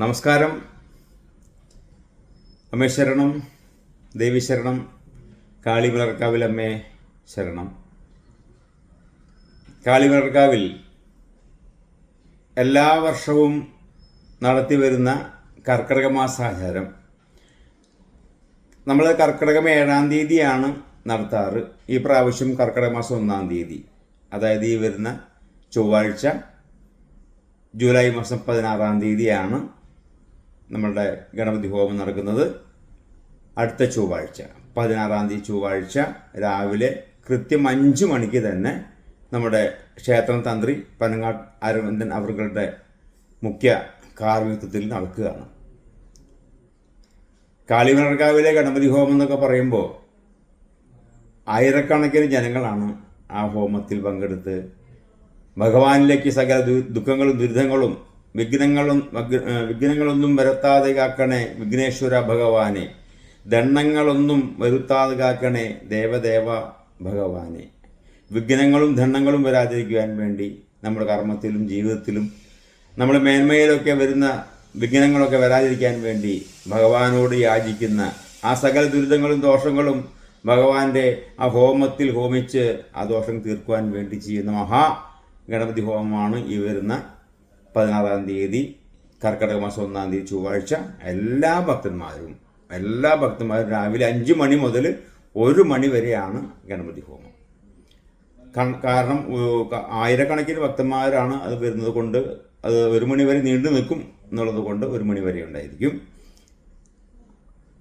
നമസ്കാരം. അമ്മേ ശരണം. ദേവി ശരണം. കാളി വിളർക്കാവിൽ അമ്മേ ശരണം. കാളി വളർക്കാവിൽ എല്ലാ വർഷവും നടത്തി വരുന്ന കർക്കിടക മാസാചാരം. നമ്മൾ കർക്കിടകം ഏഴാം തീയതിയാണ് നടത്താറ്. ഈ പ്രാവശ്യം കർക്കിടക മാസം ഒന്നാം തീയതി. അതായത് ഈ വരുന്ന ചൊവ്വാഴ്ച ജൂലൈ മാസം പതിനാറാം തീയതിയാണ് നമ്മളുടെ ഗണപതി ഹോമം നടക്കുന്നത് അടുത്ത ചൊവ്വാഴ്ച. പതിനാറാം തീയതി ചൊവ്വാഴ്ച രാവിലെ കൃത്യം അഞ്ച് മണിക്ക് തന്നെ നമ്മുടെ ക്ഷേത്രം തന്ത്രി പനങ്ങാട് അരവിന്ദൻ അവരുടെ മുഖ്യ കാർമ്മികത്വത്തിൽ നടക്കുകയാണ്. കാളിമണർക്കാവിലെ ഗണപതി ഹോമം എന്നൊക്കെ പറയുമ്പോൾ ആയിരക്കണക്കിന് ജനങ്ങളാണ് ആ ഹോമത്തിൽ പങ്കെടുത്ത് ഭഗവാനിലേക്ക് സകല ദുഃഖങ്ങളും ദുരിതങ്ങളും വിഘ്നങ്ങളും വിഘ്നങ്ങളൊന്നും വരുത്താതെ കാക്കണേ വിഘ്നേശ്വര ഭഗവാനെ. ദണ്ണങ്ങളൊന്നും വരുത്താതെ കാക്കണേ ദേവദേവ ഭഗവാനെ. വിഘ്നങ്ങളും ദണ്ണങ്ങളും വരാതിരിക്കുവാൻ വേണ്ടി നമ്മുടെ കർമ്മത്തിലും ജീവിതത്തിലും നമ്മൾ മേന്മയിലൊക്കെ വരുന്ന വിഘ്നങ്ങളൊക്കെ വരാതിരിക്കാൻ വേണ്ടി ഭഗവാനോട് യാചിക്കുന്ന ആ സകല ദുരിതങ്ങളും ദോഷങ്ങളും ഭഗവാന്റെ ആ ഹോമത്തിൽ ഹോമിച്ച് ആ ദോഷം തീർക്കുവാൻ വേണ്ടി ചെയ്യുന്ന മഹാ ഗണപതി ഹോമമാണ് ഈ വരുന്ന പതിനാറാം തീയതി കർക്കിടക മാസം ഒന്നാം തീയതി ചൊവ്വാഴ്ച എല്ലാ ഭക്തന്മാരും എല്ലാ ഭക്തന്മാരും രാവിലെ അഞ്ച് മണി മുതൽ ഒരു മണി വരെയാണ് ഗണപതി ഹോമം. കാരണം ആയിരക്കണക്കിന് ഭക്തന്മാരാണ് അത് വരുന്നത് കൊണ്ട് അത് ഒരു മണി വരെ നീണ്ടു നിൽക്കും എന്നുള്ളത് കൊണ്ട് ഒരു മണി വരെ ഉണ്ടായിരിക്കും.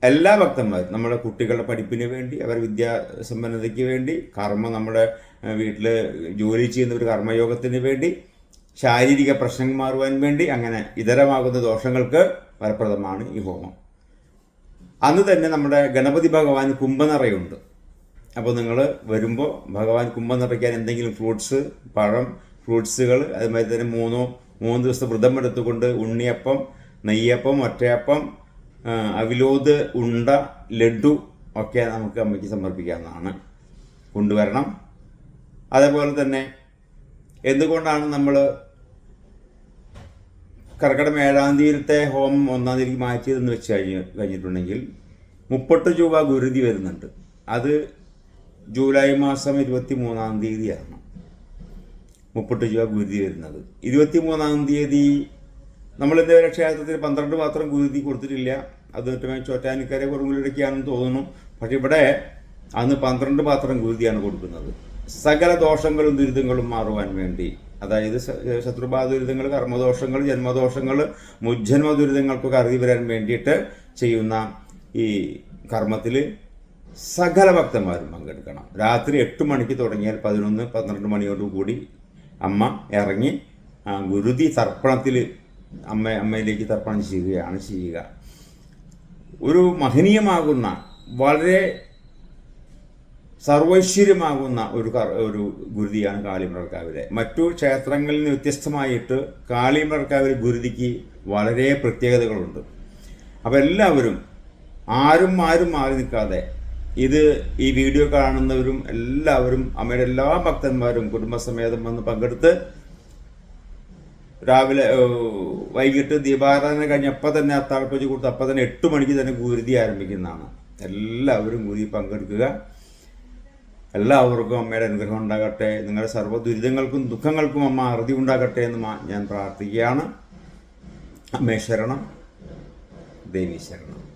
എല്ലാ ഭക്തന്മാരും നമ്മുടെ കുട്ടികളുടെ പഠിപ്പിന് വേണ്ടി അവരുടെ വിദ്യാസമ്പന്നതയ്ക്ക് വേണ്ടി കർമ്മ നമ്മുടെ വീട്ടിൽ ജോലി ചെയ്യുന്ന ഒരു കർമ്മയോഗത്തിന് വേണ്ടി ശാരീരിക പ്രശ്നങ്ങൾ മാറുവാൻ വേണ്ടി അങ്ങനെ ഇതരമാകുന്ന ദോഷങ്ങൾക്ക് ഫലപ്രദമാണ് ഈ ഹോമം. അന്ന് തന്നെ നമ്മുടെ ഗണപതി ഭഗവാൻ കുംഭനിറയുണ്ട്. അപ്പോൾ നിങ്ങൾ വരുമ്പോൾ ഭഗവാൻ കുംഭനിറയ്ക്കാൻ എന്തെങ്കിലും ഫ്രൂട്ട്സ് പഴം ഫ്രൂട്ട്സുകൾ അതുമാതിരി തന്നെ മൂന്നോ മൂന്ന് ദിവസത്തെ വ്രതം എടുത്തുകൊണ്ട് ഉണ്ണിയപ്പം നെയ്യപ്പം ഒറ്റയപ്പം അവിലോത് ഉണ്ട ലഡു ഒക്കെ നമുക്ക് അമ്മയ്ക്ക് സമർപ്പിക്കാവുന്നതാണ്. കൊണ്ടുവരണം. അതേപോലെ തന്നെ എന്തുകൊണ്ടാണ് നമ്മൾ കർക്കിടകം ഏഴാം തീയതിയിലത്തെ ഹോമം ഒന്നാം തീയതി മാറ്റിയതെന്ന് വെച്ച് കഴിഞ്ഞ് കഴിഞ്ഞിട്ടുണ്ടെങ്കിൽ മുപ്പട്ട് രൂപ ഗുരുതി വരുന്നുണ്ട്. അത് ജൂലൈ മാസം ഇരുപത്തി മൂന്നാം തീയതിയാണ് മുപ്പട്ട് രൂപ ഗുരുതി വരുന്നത്. ഇരുപത്തി മൂന്നാം തീയതി നമ്മൾ ഇതുവരെ ക്ഷേത്രത്തിൽ പന്ത്രണ്ട് മാത്രം ഗുരുതി കൊടുത്തിട്ടില്ല. അത് മറ്റേ ചോറ്റാനിക്കര കുറവിലൊക്കെയാണെന്ന് തോന്നുന്നു. പക്ഷെ ഇവിടെ അന്ന് പന്ത്രണ്ട് മാത്രം ഗുരുതിയാണ് കൊടുക്കുന്നത്. സകല ദോഷങ്ങളും ദുരിതങ്ങളും മാറുവാൻ വേണ്ടി. അതായത് ശത്രുബാധ ദുരിതങ്ങൾ കർമ്മദോഷങ്ങൾ ജന്മദോഷങ്ങൾ മുജ്ജന്മ ദുരിതങ്ങൾക്കൊക്കെ അറുതി വരാൻ വേണ്ടിയിട്ട് ചെയ്യുന്ന ഈ കർമ്മത്തിൽ സകല ഭക്തന്മാരും പങ്കെടുക്കണം. രാത്രി എട്ട് മണിക്ക് തുടങ്ങിയാൽ പതിനൊന്ന് പന്ത്രണ്ട് മണിയോടുകൂടി അമ്മ ഇറങ്ങി ഗുരുതി തർപ്പണത്തിൽ അമ്മ അമ്മയിലേക്ക് തർപ്പണം ചെയ്യുകയാണ് ചെയ്യുക. ഒരു മഹനീയമാകുന്ന വളരെ സർവൈശ്വര്യമാകുന്ന ഒരു ഒരു ഗുരുതിയാണ് കാളിമണർക്കാവിലെ മറ്റു ക്ഷേത്രങ്ങളിൽ നിന്ന് വ്യത്യസ്തമായിട്ട് കാളിമണർക്കാവിലെ ഗുരുതിക്ക് വളരെ പ്രത്യേകതകളുണ്ട്. അപ്പോൾ എല്ലാവരും ആരും ആരും മാറി നിൽക്കാതെ ഇത് ഈ വീഡിയോ കാണുന്നവരും എല്ലാവരും അമ്മയുടെ എല്ലാ ഭക്തന്മാരും കുടുംബസമേതം വന്ന് പങ്കെടുത്ത് രാവിലെ വൈകിട്ട് ദീപാരാധന കഴിഞ്ഞ് അപ്പം തന്നെ അത്താഴപ്പൂജ കൊടുത്ത് അപ്പം തന്നെ എട്ട് മണിക്ക് തന്നെ ഗുരുതി ആരംഭിക്കുന്നതാണ്. എല്ലാവരും ഗുരുതി പങ്കെടുക്കുക. എല്ലാവർക്കും അമ്മയുടെ അനുഗ്രഹം ഉണ്ടാകട്ടെ. നിങ്ങളുടെ സർവ ദുരിതങ്ങൾക്കും ദുഃഖങ്ങൾക്കും അമ്മ അറുതി ഉണ്ടാകട്ടെ എന്ന് ഞാൻ പ്രാർത്ഥിക്കുകയാണ്. അമ്മേ ശരണം. ദേവി ശരണം.